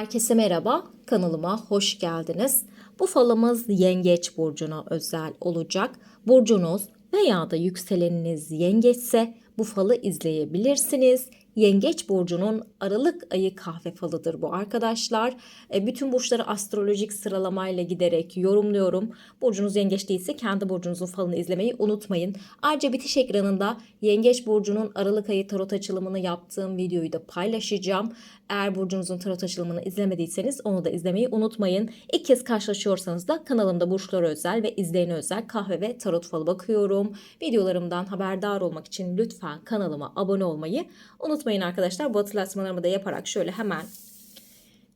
Herkese merhaba, kanalıma hoş geldiniz. Bu falımız Yengeç burcuna özel olacak. Burcunuz veya da yükseleniniz yengeçse bu falı izleyebilirsiniz. Yengeç burcunun Aralık ayı kahve falıdır bu arkadaşlar. E, bütün burçları astrolojik sıralamayla giderek yorumluyorum. Burcunuz yengeç değilse kendi burcunuzun falını izlemeyi unutmayın. Ayrıca bitiş ekranında Yengeç burcunun Aralık ayı tarot açılımını yaptığım videoyu da paylaşacağım. Eğer burcunuzun tarot açılımını izlemediyseniz onu da izlemeyi unutmayın. İlk kez karşılaşıyorsanız da kanalımda burçlara özel ve izleyene özel kahve ve tarot falı bakıyorum. Videolarımdan haberdar olmak için lütfen kanalıma abone olmayı unutmayın arkadaşlar. Bu hatırlatmalarımı da yaparak şöyle hemen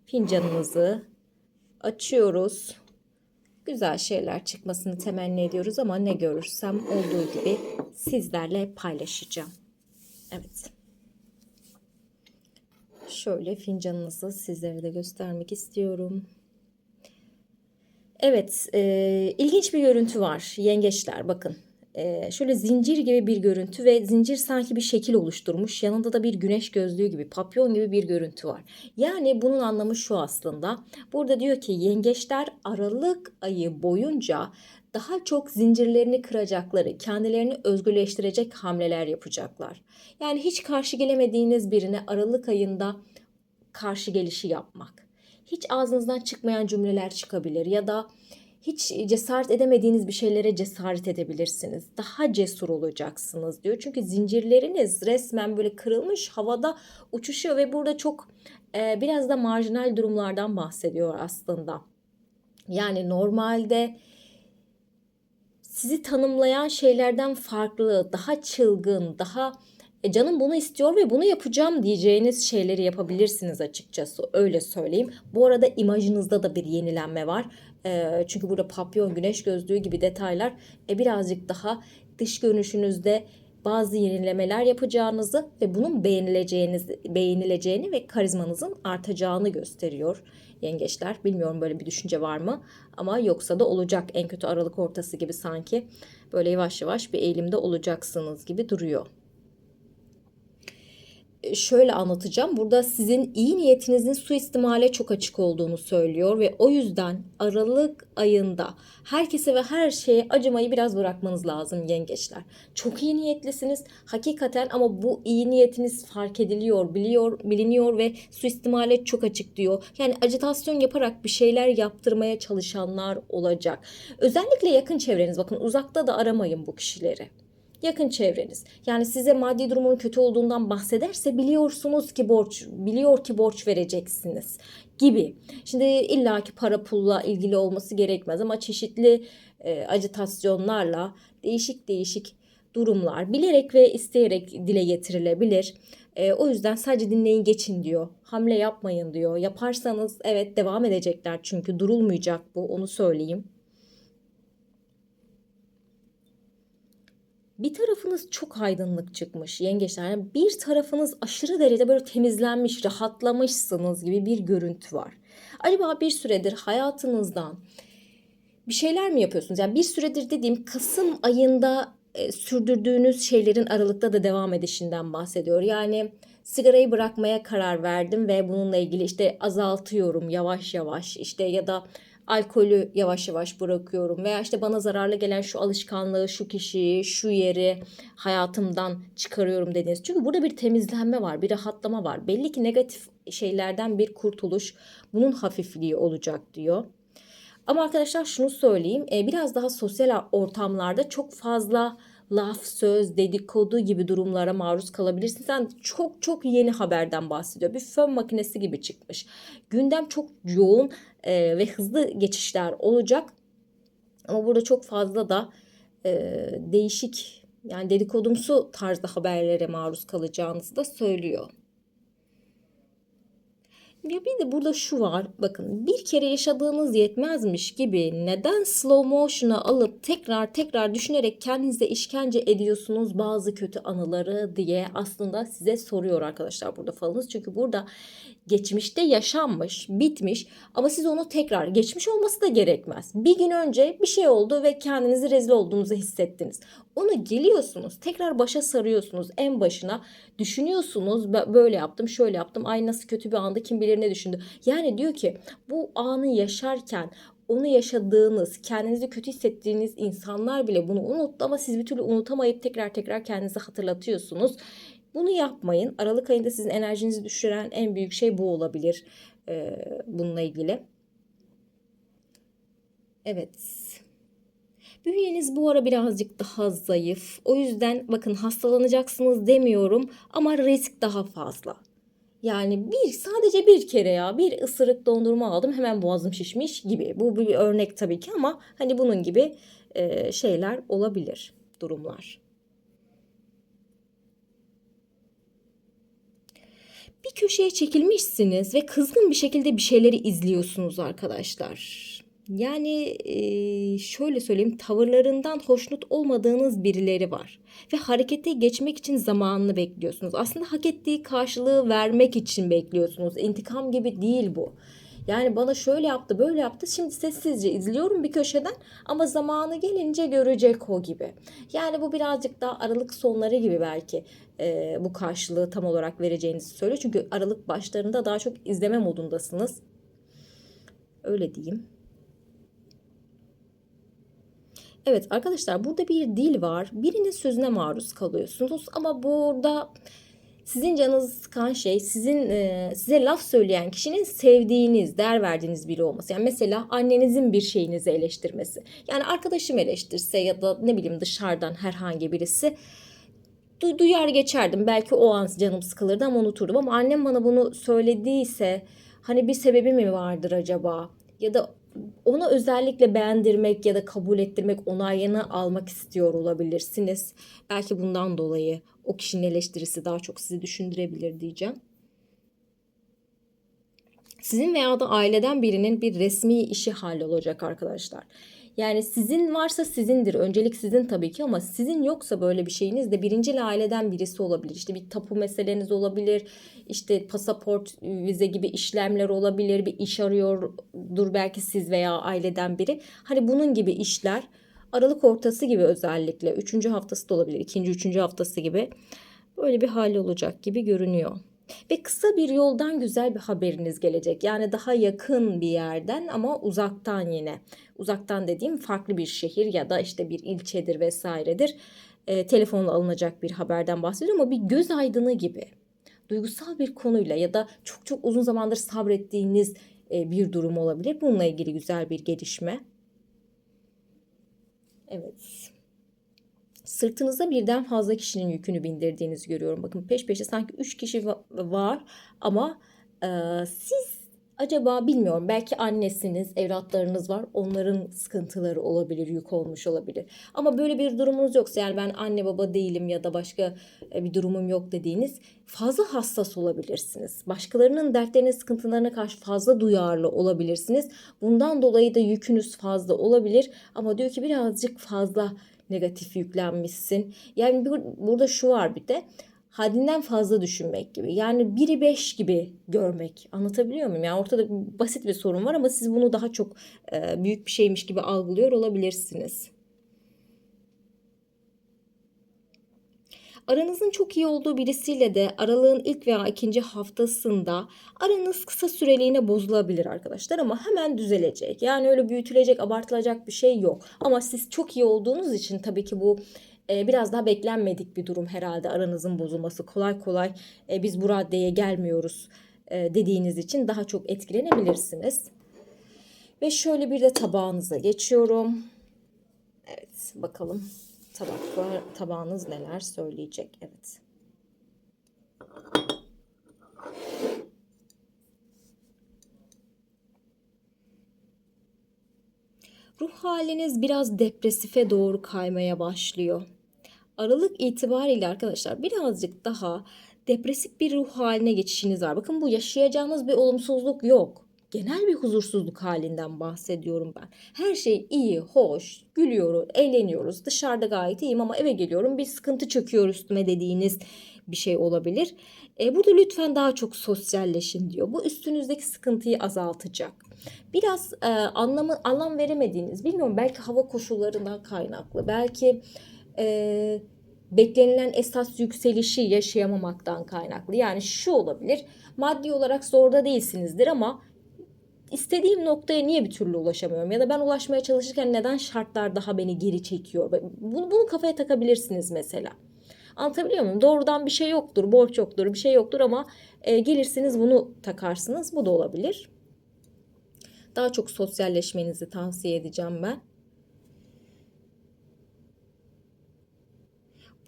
fincanımızı açıyoruz. Güzel şeyler çıkmasını temenni ediyoruz ama ne görürsem olduğu gibi sizlerle paylaşacağım. Evet. Şöyle fincanınızı sizlere de göstermek istiyorum. Evet, e, ilginç bir görüntü var. Yengeçler bakın. Şöyle zincir gibi bir görüntü ve zincir sanki bir şekil oluşturmuş. Yanında da bir güneş gözlüğü gibi, papyon gibi bir görüntü var. Yani bunun anlamı şu aslında. Burada diyor ki yengeçler Aralık ayı boyunca daha çok zincirlerini kıracakları, kendilerini özgürleştirecek hamleler yapacaklar. Yani hiç karşı gelemediğiniz birine Aralık ayında karşı gelişi yapmak. Hiç ağzınızdan çıkmayan cümleler çıkabilir ya da hiç cesaret edemediğiniz bir şeylere cesaret edebilirsiniz. Daha cesur olacaksınız diyor. Çünkü zincirleriniz resmen böyle kırılmış havada uçuşuyor ve burada çok e, biraz da marjinal durumlardan bahsediyor aslında. Yani normalde sizi tanımlayan şeylerden farklı, daha çılgın, daha e canım bunu istiyor ve bunu yapacağım diyeceğiniz şeyleri yapabilirsiniz açıkçası öyle söyleyeyim. Bu arada imajınızda da bir yenilenme var. E, çünkü burada papyon, güneş gözlüğü gibi detaylar e, birazcık daha dış görünüşünüzde bazı yenilemeler yapacağınızı ve bunun beğenileceğiniz, beğenileceğini ve karizmanızın artacağını gösteriyor yengeçler. Bilmiyorum böyle bir düşünce var mı ama yoksa da olacak en kötü aralık ortası gibi sanki böyle yavaş yavaş bir eğilimde olacaksınız gibi duruyor şöyle anlatacağım. Burada sizin iyi niyetinizin suistimale çok açık olduğunu söylüyor ve o yüzden Aralık ayında herkese ve her şeye acımayı biraz bırakmanız lazım yengeçler. Çok iyi niyetlisiniz hakikaten ama bu iyi niyetiniz fark ediliyor, biliyor, biliniyor ve suistimale çok açık diyor. Yani acitasyon yaparak bir şeyler yaptırmaya çalışanlar olacak. Özellikle yakın çevreniz bakın uzakta da aramayın bu kişileri yakın çevreniz. Yani size maddi durumunun kötü olduğundan bahsederse biliyorsunuz ki borç, biliyor ki borç vereceksiniz gibi. Şimdi illaki para pulla ilgili olması gerekmez ama çeşitli e, acitasyonlarla değişik değişik durumlar bilerek ve isteyerek dile getirilebilir. E, o yüzden sadece dinleyin geçin diyor. Hamle yapmayın diyor. Yaparsanız evet devam edecekler çünkü durulmayacak bu onu söyleyeyim. Bir tarafınız çok aydınlık çıkmış yengeçler. Yani bir tarafınız aşırı derecede böyle temizlenmiş, rahatlamışsınız gibi bir görüntü var. Acaba bir süredir hayatınızdan bir şeyler mi yapıyorsunuz? Yani bir süredir dediğim Kasım ayında e, sürdürdüğünüz şeylerin Aralık'ta da devam edişinden bahsediyor. Yani sigarayı bırakmaya karar verdim ve bununla ilgili işte azaltıyorum yavaş yavaş işte ya da alkolü yavaş yavaş bırakıyorum veya işte bana zararlı gelen şu alışkanlığı, şu kişiyi, şu yeri hayatımdan çıkarıyorum dediniz. Çünkü burada bir temizlenme var, bir rahatlama var. Belli ki negatif şeylerden bir kurtuluş, bunun hafifliği olacak diyor. Ama arkadaşlar şunu söyleyeyim, e, biraz daha sosyal ortamlarda çok fazla laf, söz, dedikodu gibi durumlara maruz kalabilirsin. Sen çok çok yeni haberden bahsediyor. Bir fön makinesi gibi çıkmış. Gündem çok yoğun e, ve hızlı geçişler olacak. Ama burada çok fazla da e, değişik yani dedikodumsu tarzda haberlere maruz kalacağınızı da söylüyor. Ya bir de burada şu var. Bakın bir kere yaşadığınız yetmezmiş gibi neden slow motion'a alıp tekrar tekrar düşünerek kendinize işkence ediyorsunuz bazı kötü anıları diye aslında size soruyor arkadaşlar burada falınız. Çünkü burada geçmişte yaşanmış, bitmiş ama siz onu tekrar geçmiş olması da gerekmez. Bir gün önce bir şey oldu ve kendinizi rezil olduğunuzu hissettiniz. Onu geliyorsunuz, tekrar başa sarıyorsunuz en başına. Düşünüyorsunuz böyle yaptım, şöyle yaptım. Ay nasıl kötü bir anda kim bilir şeylerini düşündü. Yani diyor ki bu anı yaşarken onu yaşadığınız, kendinizi kötü hissettiğiniz insanlar bile bunu unuttu ama siz bir türlü unutamayıp tekrar tekrar kendinize hatırlatıyorsunuz. Bunu yapmayın. Aralık ayında sizin enerjinizi düşüren en büyük şey bu olabilir e, bununla ilgili. Evet. Bünyeniz bu ara birazcık daha zayıf. O yüzden bakın hastalanacaksınız demiyorum ama risk daha fazla. Yani bir sadece bir kere ya bir ısırık dondurma aldım hemen boğazım şişmiş gibi. Bu bir örnek tabii ki ama hani bunun gibi e, şeyler olabilir durumlar. Bir köşeye çekilmişsiniz ve kızgın bir şekilde bir şeyleri izliyorsunuz arkadaşlar. Yani şöyle söyleyeyim tavırlarından hoşnut olmadığınız birileri var ve harekete geçmek için zamanını bekliyorsunuz. Aslında hak ettiği karşılığı vermek için bekliyorsunuz. İntikam gibi değil bu. Yani bana şöyle yaptı, böyle yaptı. Şimdi sessizce izliyorum bir köşeden ama zamanı gelince görecek o gibi. Yani bu birazcık daha aralık sonları gibi belki e, bu karşılığı tam olarak vereceğinizi söylüyor. Çünkü aralık başlarında daha çok izleme modundasınız. Öyle diyeyim. Evet arkadaşlar burada bir dil var. Birinin sözüne maruz kalıyorsunuz ama burada sizin canınızı sıkan şey sizin e, size laf söyleyen kişinin sevdiğiniz, değer verdiğiniz biri olması. Yani mesela annenizin bir şeyinizi eleştirmesi. Yani arkadaşım eleştirse ya da ne bileyim dışarıdan herhangi birisi du- duyar geçerdim. Belki o an canım sıkılırdı ama unuturdum. Ama annem bana bunu söylediyse hani bir sebebi mi vardır acaba? Ya da ona özellikle beğendirmek ya da kabul ettirmek, onayını almak istiyor olabilirsiniz. Belki bundan dolayı o kişinin eleştirisi daha çok sizi düşündürebilir diyeceğim. Sizin veya da aileden birinin bir resmi işi hallolacak arkadaşlar. Yani sizin varsa sizindir. Öncelik sizin tabii ki ama sizin yoksa böyle bir şeyiniz de birincil aileden birisi olabilir. İşte bir tapu meseleniz olabilir. İşte pasaport, vize gibi işlemler olabilir. Bir iş arıyordur belki siz veya aileden biri. Hani bunun gibi işler Aralık ortası gibi özellikle. Üçüncü haftası da olabilir. ikinci, üçüncü haftası gibi. Böyle bir hali olacak gibi görünüyor. Ve kısa bir yoldan güzel bir haberiniz gelecek. Yani daha yakın bir yerden ama uzaktan yine. Uzaktan dediğim farklı bir şehir ya da işte bir ilçedir vesairedir. E, telefonla alınacak bir haberden bahsediyorum ama bir göz aydını gibi. Duygusal bir konuyla ya da çok çok uzun zamandır sabrettiğiniz e, bir durum olabilir. Bununla ilgili güzel bir gelişme. Evet. Sırtınıza birden fazla kişinin yükünü bindirdiğinizi görüyorum. Bakın peş peşe sanki 3 kişi va- var ama e, siz acaba bilmiyorum belki annesiniz, evlatlarınız var. Onların sıkıntıları olabilir, yük olmuş olabilir. Ama böyle bir durumunuz yoksa yani ben anne baba değilim ya da başka e, bir durumum yok dediğiniz fazla hassas olabilirsiniz. Başkalarının dertlerine, sıkıntılarına karşı fazla duyarlı olabilirsiniz. Bundan dolayı da yükünüz fazla olabilir ama diyor ki birazcık fazla negatif yüklenmişsin. Yani bur- burada şu var bir de haddinden fazla düşünmek gibi. Yani biri beş gibi görmek. Anlatabiliyor muyum? Yani ortada basit bir sorun var ama siz bunu daha çok e, büyük bir şeymiş gibi algılıyor olabilirsiniz. Aranızın çok iyi olduğu birisiyle de aralığın ilk veya ikinci haftasında aranız kısa süreliğine bozulabilir arkadaşlar ama hemen düzelecek. Yani öyle büyütülecek, abartılacak bir şey yok. Ama siz çok iyi olduğunuz için tabii ki bu e, biraz daha beklenmedik bir durum herhalde aranızın bozulması. Kolay kolay e, biz bu raddeye gelmiyoruz e, dediğiniz için daha çok etkilenebilirsiniz. Ve şöyle bir de tabağınıza geçiyorum. Evet bakalım tabaklar, tabağınız neler söyleyecek. Evet. Ruh haliniz biraz depresife doğru kaymaya başlıyor. Aralık itibariyle arkadaşlar birazcık daha depresif bir ruh haline geçişiniz var. Bakın bu yaşayacağınız bir olumsuzluk yok. Genel bir huzursuzluk halinden bahsediyorum ben. Her şey iyi, hoş, gülüyoruz, eğleniyoruz. Dışarıda gayet iyiyim ama eve geliyorum bir sıkıntı çöküyor üstüme dediğiniz bir şey olabilir. E, burada lütfen daha çok sosyalleşin diyor. Bu üstünüzdeki sıkıntıyı azaltacak. Biraz e, anlamı anlam veremediğiniz, bilmiyorum belki hava koşullarından kaynaklı, belki e, beklenilen esas yükselişi yaşayamamaktan kaynaklı. Yani şu olabilir. Maddi olarak zorda değilsinizdir ama istediğim noktaya niye bir türlü ulaşamıyorum ya da ben ulaşmaya çalışırken neden şartlar daha beni geri çekiyor? Bunu, bunu kafaya takabilirsiniz mesela. Anlatabiliyor muyum? Doğrudan bir şey yoktur, borç yoktur, bir şey yoktur ama e, gelirsiniz bunu takarsınız. Bu da olabilir. Daha çok sosyalleşmenizi tavsiye edeceğim ben.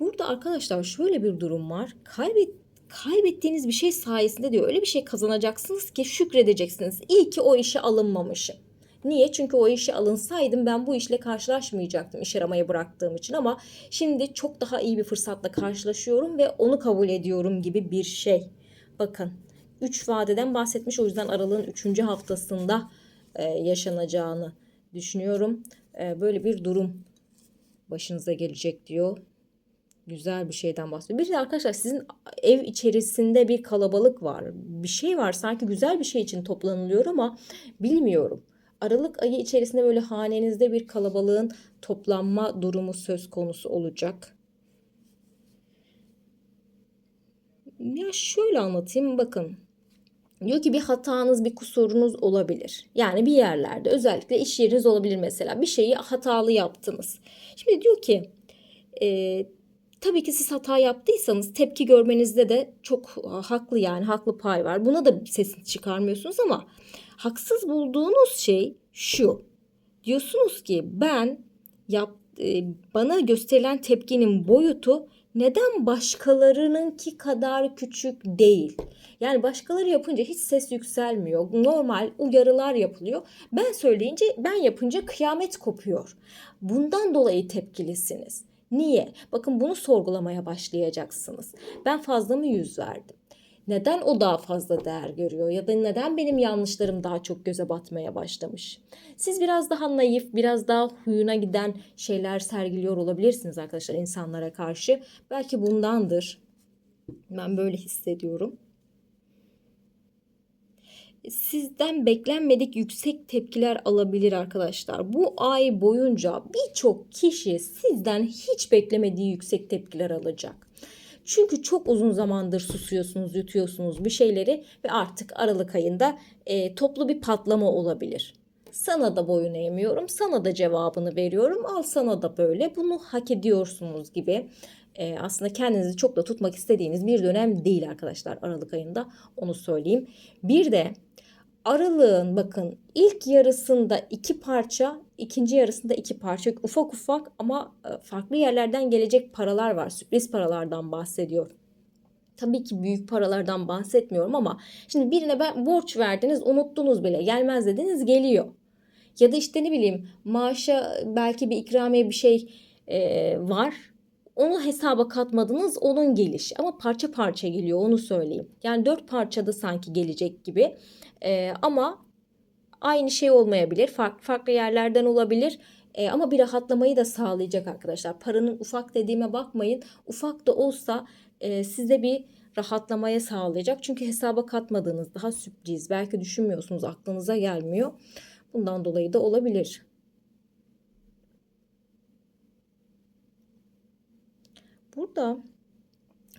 Burada arkadaşlar şöyle bir durum var. Kaybet kaybettiğiniz bir şey sayesinde diyor öyle bir şey kazanacaksınız ki şükredeceksiniz. İyi ki o işe alınmamışım. Niye? Çünkü o işe alınsaydım ben bu işle karşılaşmayacaktım iş aramayı bıraktığım için ama şimdi çok daha iyi bir fırsatla karşılaşıyorum ve onu kabul ediyorum gibi bir şey. Bakın 3 vadeden bahsetmiş o yüzden aralığın 3. haftasında e, yaşanacağını düşünüyorum. E, böyle bir durum başınıza gelecek diyor güzel bir şeyden bahsediyor. Bir de arkadaşlar sizin ev içerisinde bir kalabalık var. Bir şey var sanki güzel bir şey için toplanılıyor ama bilmiyorum. Aralık ayı içerisinde böyle hanenizde bir kalabalığın toplanma durumu söz konusu olacak. Ya şöyle anlatayım bakın. Diyor ki bir hatanız, bir kusurunuz olabilir. Yani bir yerlerde özellikle iş yeriniz olabilir mesela. Bir şeyi hatalı yaptınız. Şimdi diyor ki e, Tabii ki siz hata yaptıysanız tepki görmenizde de çok haklı yani haklı pay var. Buna da sesini çıkarmıyorsunuz ama haksız bulduğunuz şey şu. Diyorsunuz ki ben yap, e, bana gösterilen tepkinin boyutu neden başkalarınınki kadar küçük değil? Yani başkaları yapınca hiç ses yükselmiyor. Normal uyarılar yapılıyor. Ben söyleyince ben yapınca kıyamet kopuyor. Bundan dolayı tepkilisiniz. Niye? Bakın bunu sorgulamaya başlayacaksınız. Ben fazla mı yüz verdim? Neden o daha fazla değer görüyor ya da neden benim yanlışlarım daha çok göze batmaya başlamış? Siz biraz daha naif, biraz daha huyuna giden şeyler sergiliyor olabilirsiniz arkadaşlar insanlara karşı. Belki bundandır. Ben böyle hissediyorum sizden beklenmedik yüksek tepkiler alabilir arkadaşlar. Bu ay boyunca birçok kişi sizden hiç beklemediği yüksek tepkiler alacak. Çünkü çok uzun zamandır susuyorsunuz, yutuyorsunuz bir şeyleri ve artık Aralık ayında e, toplu bir patlama olabilir. Sana da boyun eğmiyorum, sana da cevabını veriyorum, al sana da böyle, bunu hak ediyorsunuz gibi. E, aslında kendinizi çok da tutmak istediğiniz bir dönem değil arkadaşlar Aralık ayında, onu söyleyeyim. Bir de aralığın bakın ilk yarısında iki parça, ikinci yarısında iki parça. Ufak ufak ama e, farklı yerlerden gelecek paralar var. Sürpriz paralardan bahsediyor. Tabii ki büyük paralardan bahsetmiyorum ama şimdi birine ben borç verdiniz unuttunuz bile gelmez dediniz geliyor. Ya da işte ne bileyim maaşa belki bir ikramiye bir şey e, var. Onu hesaba katmadınız onun geliş ama parça parça geliyor onu söyleyeyim. Yani dört parçada sanki gelecek gibi. E, ama aynı şey olmayabilir. Farklı farklı yerlerden olabilir. E, ama bir rahatlamayı da sağlayacak arkadaşlar. Paranın ufak dediğime bakmayın. Ufak da olsa e, size bir rahatlamaya sağlayacak. Çünkü hesaba katmadığınız daha sürpriz. Belki düşünmüyorsunuz aklınıza gelmiyor. Bundan dolayı da olabilir. Burada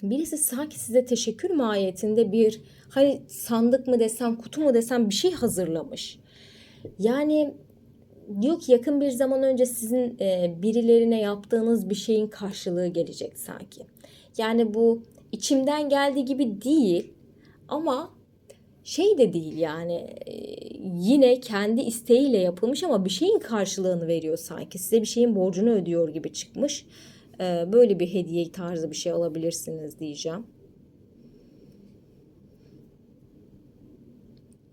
birisi sanki size teşekkür mahiyetinde bir hani sandık mı desem kutu mu desem bir şey hazırlamış. Yani diyor ki yakın bir zaman önce sizin e, birilerine yaptığınız bir şeyin karşılığı gelecek sanki. Yani bu içimden geldiği gibi değil ama şey de değil yani e, yine kendi isteğiyle yapılmış ama bir şeyin karşılığını veriyor sanki. Size bir şeyin borcunu ödüyor gibi çıkmış. E, böyle bir hediye tarzı bir şey alabilirsiniz diyeceğim.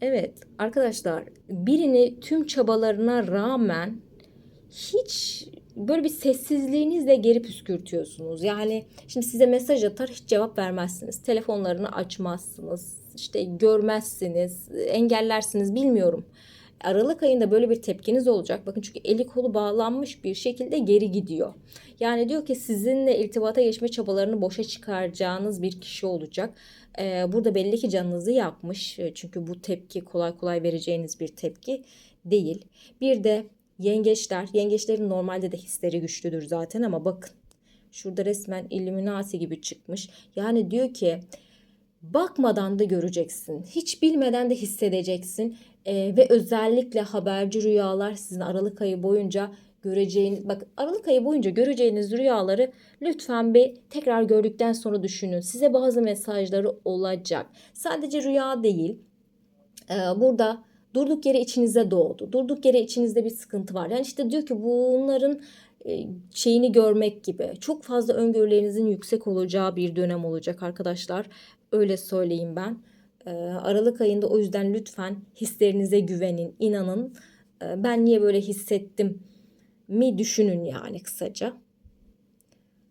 Evet arkadaşlar birini tüm çabalarına rağmen hiç böyle bir sessizliğinizle geri püskürtüyorsunuz. Yani şimdi size mesaj atar hiç cevap vermezsiniz. Telefonlarını açmazsınız. işte görmezsiniz, engellersiniz bilmiyorum. Aralık ayında böyle bir tepkiniz olacak. Bakın çünkü eli kolu bağlanmış bir şekilde geri gidiyor. Yani diyor ki sizinle irtibata geçme çabalarını boşa çıkaracağınız bir kişi olacak. Ee, burada belli ki canınızı yapmış. Ee, çünkü bu tepki kolay kolay vereceğiniz bir tepki değil. Bir de yengeçler. Yengeçlerin normalde de hisleri güçlüdür zaten ama bakın Şurada resmen Illuminati gibi çıkmış. Yani diyor ki bakmadan da göreceksin. Hiç bilmeden de hissedeceksin. Ee, ve özellikle haberci rüyalar sizin Aralık ayı boyunca göreceğiniz bak Aralık ayı boyunca göreceğiniz rüyaları lütfen bir tekrar gördükten sonra düşünün. Size bazı mesajları olacak. Sadece rüya değil. Ee, burada durduk yere içinize doğdu. Durduk yere içinizde bir sıkıntı var. Yani işte diyor ki bunların e, şeyini görmek gibi. Çok fazla öngörülerinizin yüksek olacağı bir dönem olacak arkadaşlar. Öyle söyleyeyim ben. Ee, Aralık ayında o yüzden lütfen hislerinize güvenin, inanın. Ee, Ben niye böyle hissettim mi düşünün yani kısaca.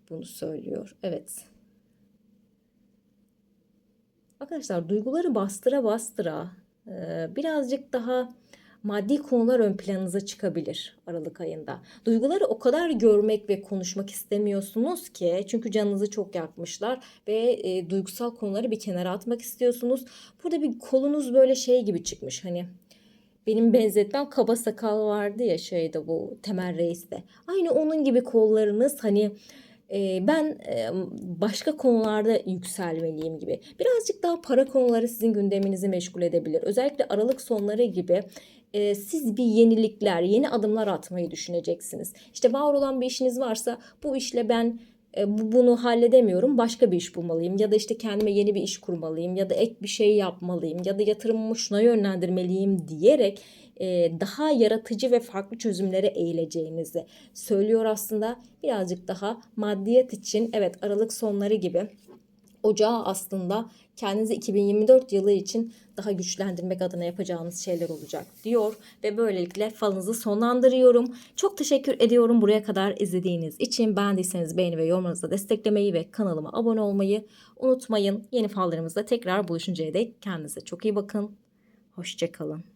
Bunu söylüyor. Evet. Arkadaşlar duyguları bastıra bastıra e, birazcık daha maddi konular ön planınıza çıkabilir Aralık ayında. Duyguları o kadar görmek ve konuşmak istemiyorsunuz ki çünkü canınızı çok yakmışlar ve e, duygusal konuları bir kenara atmak istiyorsunuz. Burada bir kolunuz böyle şey gibi çıkmış hani benim benzetmem kaba sakal vardı ya şeyde bu Temel Reis'te. Aynı onun gibi kollarınız hani e, ben e, başka konularda yükselmeliyim gibi. Birazcık daha para konuları sizin gündeminizi meşgul edebilir. Özellikle Aralık sonları gibi e, siz bir yenilikler, yeni adımlar atmayı düşüneceksiniz. İşte var olan bir işiniz varsa bu işle ben e, bu- bunu halledemiyorum başka bir iş bulmalıyım ya da işte kendime yeni bir iş kurmalıyım ya da ek bir şey yapmalıyım ya da yatırımımı şuna yönlendirmeliyim diyerek e, daha yaratıcı ve farklı çözümlere eğileceğinizi söylüyor aslında birazcık daha maddiyat için evet Aralık sonları gibi Ocağı aslında kendinizi 2024 yılı için daha güçlendirmek adına yapacağınız şeyler olacak diyor ve böylelikle falınızı sonlandırıyorum. Çok teşekkür ediyorum buraya kadar izlediğiniz için. Beğendiyseniz beğeni ve yorumlarınızla desteklemeyi ve kanalıma abone olmayı unutmayın. Yeni fallarımızda tekrar buluşuncaya dek kendinize çok iyi bakın. Hoşçakalın.